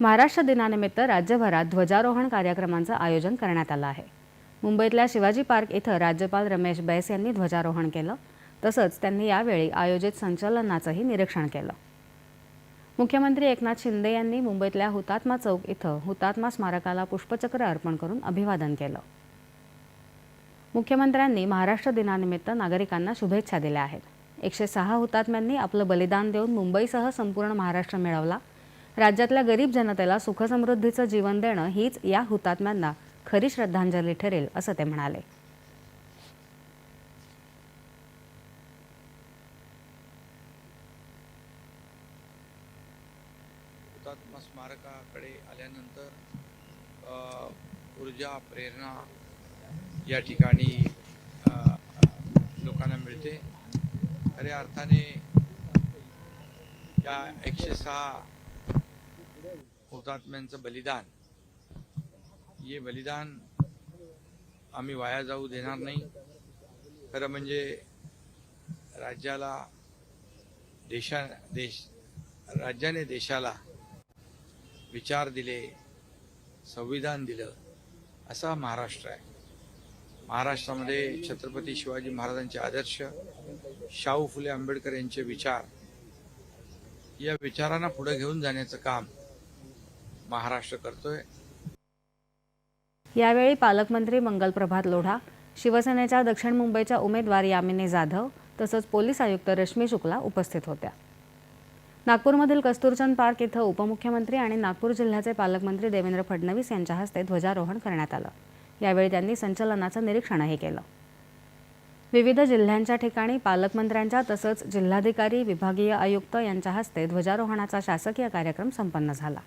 महाराष्ट्र दिनानिमित्त राज्यभरात ध्वजारोहण कार्यक्रमांचं आयोजन करण्यात आलं आहे. मुंबईतल्या शिवाजी पार्क इथं राज्यपाल रमेश बैस यांनी ध्वजारोहण केलं. तसंच त्यांनी यावेळी आयोजित संचलनाचंही निरीक्षण केलं. मुख्यमंत्री एकनाथ शिंदे यांनी मुंबईतल्या हुतात्मा चौक इथं हुतात्मा स्मारकाला पुष्पचक्र अर्पण करून अभिवादन केलं. मुख्यमंत्र्यांनी महाराष्ट्र दिनानिमित्त नागरिकांना शुभेच्छा दिल्या आहेत. एकशे सहा हुतात्म्यांनी आपलं बलिदान देऊन मुंबईसह संपूर्ण महाराष्ट्र मिळवला. राज्यातल्या गरीब जनतेला सुखसमृद्धीचं जीवन देणं हीच या हुतात्म्यांना खरी श्रद्धांजली ठरेल असं ते म्हणाले. हुतात्मा स्मारकाकडे आल्यानंतर ऊर्जा प्रेरणा या ठिकाणी लोकांना मिळते. खऱ्या अर्थाने या एकशे सहा हुतात्म्यांचं बलिदान. हे बलिदान आम्ही वाया जाऊ देणार नाही. खरं म्हणजे राज्याला देशा देश राज्याने देशाला विचार दिले संविधान दिलं असा महाराष्ट्र आहे. महाराष्ट्रामध्ये छत्रपती शिवाजी महाराजांचे आदर्श शाहू फुले आंबेडकर यांचे विचार या विचारांना पुढे घेऊन जाण्याचं काम महाराष्ट्र करतोय. यावेळी पालकमंत्री मंगलप्रभात लोढा शिवसेनेच्या दक्षिण मुंबईच्या उमेदवार यामिनी जाधव तसंच पोलीस आयुक्त रश्मी शुक्ला उपस्थित होत्या. नागपूरमधील कस्तुरचंद पार्क इथं उपमुख्यमंत्री आणि नागपूर जिल्ह्याचे पालकमंत्री देवेंद्र फडणवीस यांच्या हस्ते ध्वजारोहण करण्यात आलं. यावेळी त्यांनी संचलनाचं निरीक्षणही केलं. विविध जिल्ह्यांच्या ठिकाणी पालकमंत्र्यांच्या तसंच जिल्हाधिकारी विभागीय आयुक्त यांच्या हस्ते ध्वजारोहणाचा शासकीय कार्यक्रम संपन्न झाला.